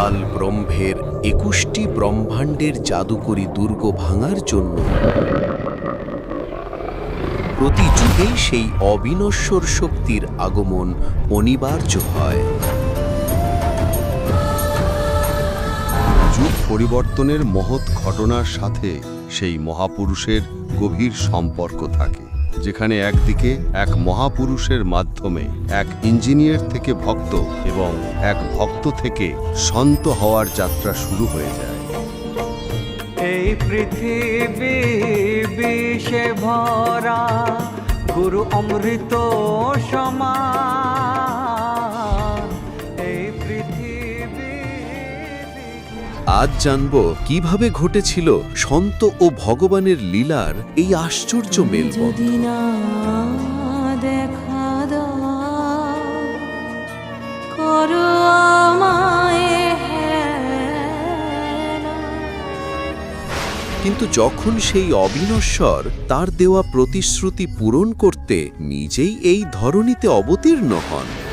কাল ব্রহ্মের একুশটি ব্রহ্মাণ্ডের জাদুকরী দুর্গ ভাঙার জন্য প্রতি যুগেই সেই অবিনশ্বর শক্তির আগমন অনিবার্য হয়। যুগ পরিবর্তনের মহৎ ঘটনার সাথে সেই মহাপুরুষের গভীর সম্পর্ক থাকে। যেখানে একদিকে এক মহাপুরুষের মাধ্যমে এক ইঞ্জিনিয়ার থেকে ভক্ত এবং এক ভক্ত থেকে সন্ত হওয়ার যাত্রা শুরু হয়ে যায়। এই পৃথিবী ভরা, গুরু অমৃত সমান আজ জানব কীভাবে ঘটেছিল সন্ত ও ভগবানের লীলার এই আশ্চর্য মেলবন্ধন হেলা। কিন্তু যখন সেই অবিনশ্বর তার দেওয়া প্রতিশ্রুতি পূরণ করতে নিজেই এই ধরনীতে অবতীর্ণ হন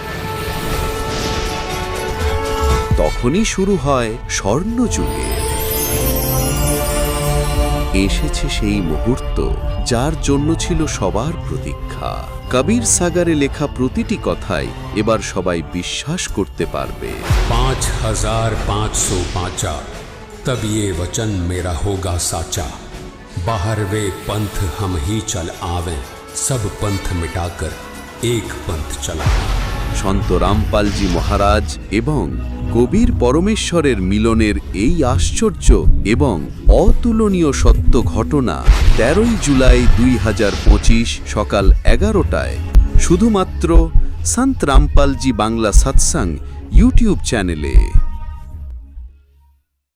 তখনই শুরু হয় স্বর্ণযুগে এসেছে সেই মুহূর্ত যার জন্য ছিল সবার প্রতীক্ষা কবির সাগারে লেখা প্রতিটি কথাই এবার সবাই বিশ্বাস করতে পারবে पाँच हजार पाँच सौ पाँचा तब ये वचन मेरा होगा साचा बाहर वे पंथ हम ही चल आवें सब पंथ मिटाकर एक पंथ चला সন্ত রামপালজি মহারাজ এবং কবির পরমেশ্বরের মিলনের এই আশ্চর্য এবং অতুলনীয় সত্য ঘটনা তেরোই জুলাই দুই হাজার পঁচিশ সকাল এগারোটায় শুধুমাত্র সন্ত রামপালজি বাংলা সৎসাং ইউটিউব চ্যানেলে।